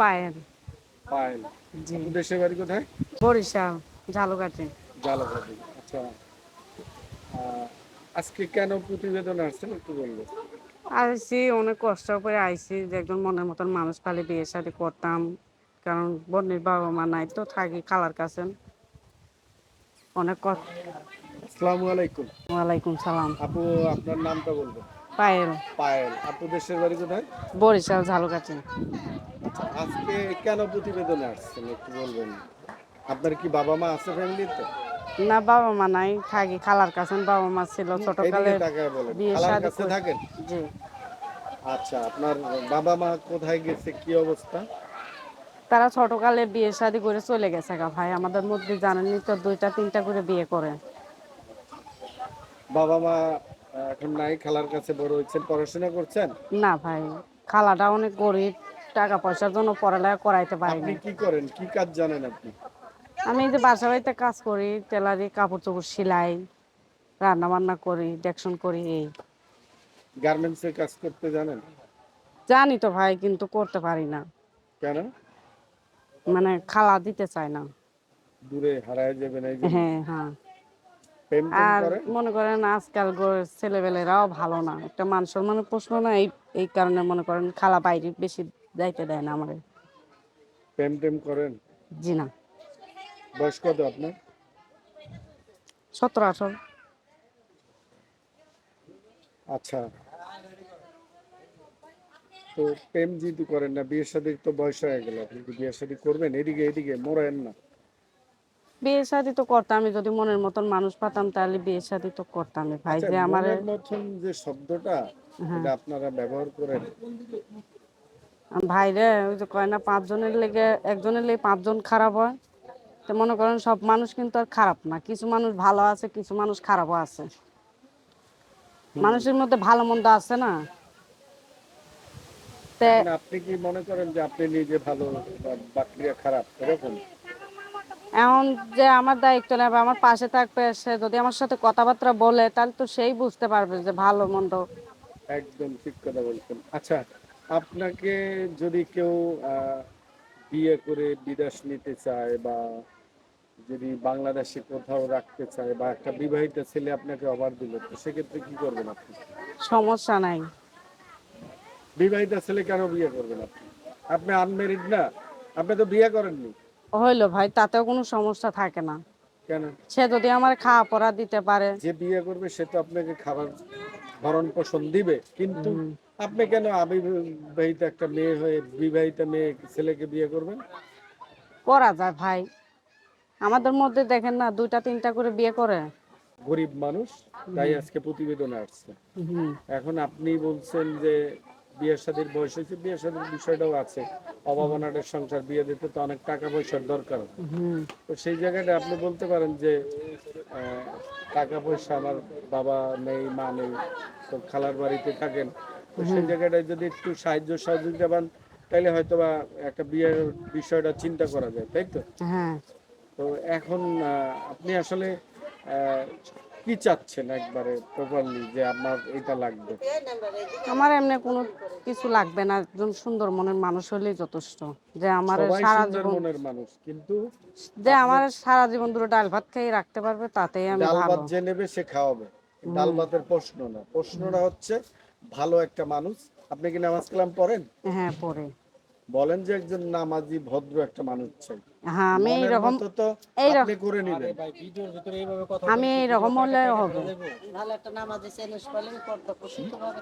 পায়েল। পায়েল। জি। দেশের বাড়ি কোথায়? বরিশাল ঝালুঘাটে জালাবাড়ি আচ্ছা। আজকে কেন প্রতিবেদন আসছেন একটু বলব আইসি অনেক কষ্ট করে আইসি যে একজন মনের মতন মানুষ পালে বিয়ে শাদি করতাম। কারণ বন্যের বাবা মা নাই তো থাকি খালার কাছে। অনেক কষ্ট আসসালামু আলাইকুম। ওয়ালাইকুম সালাম। আপু আপনার নামটা বলবেন? পায়েল। পায়েল। আপু দেশের বাড়ি কোথায়? বরিশাল ঝালুঘাটে আচ্ছা আজকে কেন প্রতিবেদনে আসছেন একটু বলবেন? আপনার কি বাবা মা আছে ফ্যামিলিতে? না বাবা মা নাই থাকি খালার কাছে বাবা মা ছিল ছোটকালে বিয়ে থাকেন? জি। আচ্ছা আপনার বাবা মা কোথায় গেছে কি অবস্থা? তারা ছোটকালে বিয়ে শাদি করে চলে গেছে গা ভাই। আমাদের মধ্যে জানেনই তো দুইটা তিনটা করে বিয়ে করে। বাবা মা এখন নাই খালার কাছে বড় হয়েছেন পড়াশোনা করছেন? না ভাই খালাটা অনেক গরিব। টাকা পয়সার জন্য পড়ালেখা করাইতে পারি আপনি কি করেন? কি কাজ জানেন আপনি? আমি এই যে বাসা বাড়িতে কাজ করি টেলারি কাপড় চোপড় সেলাই রান্না বান্না করি ডেকশন করি এই। গার্মেন্টস এর কাজ করতে জানেন? জানি তো ভাই কিন্তু করতে পারি না। কেন? মানে খালা দিতে চায় না। দূরে হারায় যাবেন এই হ্যাঁ হ্যাঁ। আর মনে করেন আজকাল ছেলেবেলেরাও ভালো না। একটা মান সম্মানের প্রশ্ন না এই এই কারণে মনে করেন খালা বাইরে বেশি যাইতে দেয় না আমারে প্রেম টেম করেন? জি না। বয়স কত আপনার? সতেরো আঠারো। আচ্ছা। তো প্রেম যেহেতু করেন না বিয়ের সাথে তো বয়স হয়ে গেল আপনি কি বিয়ের সাথে করবেন? এদিকে এদিকে মরেন না। বিয়ের শাদি তো করতাম আমি যদি মনের মতন মানুষ পাতাম তাহলে বিয়ে শাদি তো করতামই ভাই। আচ্ছা, যে আমার মতন যে শব্দটা হ্যাঁ। এটা আপনারা ব্যবহার করেন? ভাই রে ওই যে কয় না পাঁচজনের লেগে একজনের লেগে পাঁচজন খারাপ হয়। তো মনে করেন সব মানুষ কিন্তু আর খারাপ না। কিছু মানুষ ভালো আছে কিছু মানুষ খারাপও আছে। মানুষের মধ্যে ভালো মন্দ আছে না? আপনি কি মনে করেন যে আপনি নিজে ভালো বাকিরা খারাপ এরকম? এখন যে আমার দায়িত্ব নেবে আমার পাশে থাকবে সে যদি আমার সাথে কথাবার্তা বলে তাহলে তো সেই বুঝতে পারবে যে ভালো মন্দ। একদম ঠিক কথা বলছেন। আচ্ছা আপনাকে যদি কেউ বিয়ে করে বিদেশ নিতে চায় বা যদি বাংলাদেশে কোথাও রাখতে চায় বা একটা বিবাহিত ছেলে আপনাকে অফার দিল তো সেক্ষেত্রে কি করবেন আপনি? সমস্যা নাই। বিবাহিত ছেলে কেন বিয়ে করবেন আপনি? আপনি আনমেরিড না? আপনি তো বিয়ে করেননি। হইল ভাই তাতেও কোনো সমস্যা থাকে না। কেন? সে যদি আমার খাওয়া পড়া দিতে পারে। যে বিয়ে করবে সে তো আপনাকে খাবার ভরণ পোষণ দিবে কিন্তু আপনি কেন অবিবাহিত একটা মেয়ে হয়ে বিবাহিত মেয়ে ছেলেকে বিয়ে করবেন? করা যায় ভাই। আমাদের মধ্যে দেখেন না দুইটা তিনটা করে বিয়ে করে। গরিব মানুষ তাই আজকে প্রতিবেদনে আসছে। এখন আপনি বলছেন যে বিয়ের শাদীর বয়স হয়েছে বিয়ের শাদীর বিষয়টাও আছে। অভাবনাটের সংসার বিয়ে দিতে তো অনেক টাকা পয়সার দরকার। তো সেই জায়গাটা আপনি বলতে পারেন যে টাকা পয়সা আমার বাবা নেই মা নেই তো খালার বাড়িতে থাকেন। তো সেই জায়গাটায় যদি একটু সাহায্য সহযোগিতা পান তাহলে হয়তো বা একটা বিয়ের বিষয়টা চিন্তা করা যায় তাই তো? হ্যাঁ। তো এখন আপনি আসলে কি চাচ্ছেন একবারে প্রপারলি যে আমার এটা লাগবে? আমার এমনি কোনো কিছু লাগবে না একজন সুন্দর মনের মানুষ হলেই যথেষ্ট। যে আমার সারা জীবন মনের মানুষ কিন্তু যে আমার সারা জীবন ধরে ডাল ভাত খেয়ে রাখতে পারবে তাতেই আমি ডাল ভাত যে নেবে সে খাওয়াবে। ডাল ভাতের প্রশ্ন না। প্রশ্নটা হচ্ছে ভালো একটা মানুষ। আপনি কি নামাজ কালাম পড়েন? হ্যাঁ পড়ে। বলেন যে একজন নামাজি ভদ্র একটা মানুষ চাই হ্যাঁ আমি এই এইরকম মতো তো এইরকম- আপনি করে নিবেন। আমি এইরকম হলে হবে। ভালো একটা নামাজি ছেলে পেলে পর্দা প্রসিদ্ধ ভাবে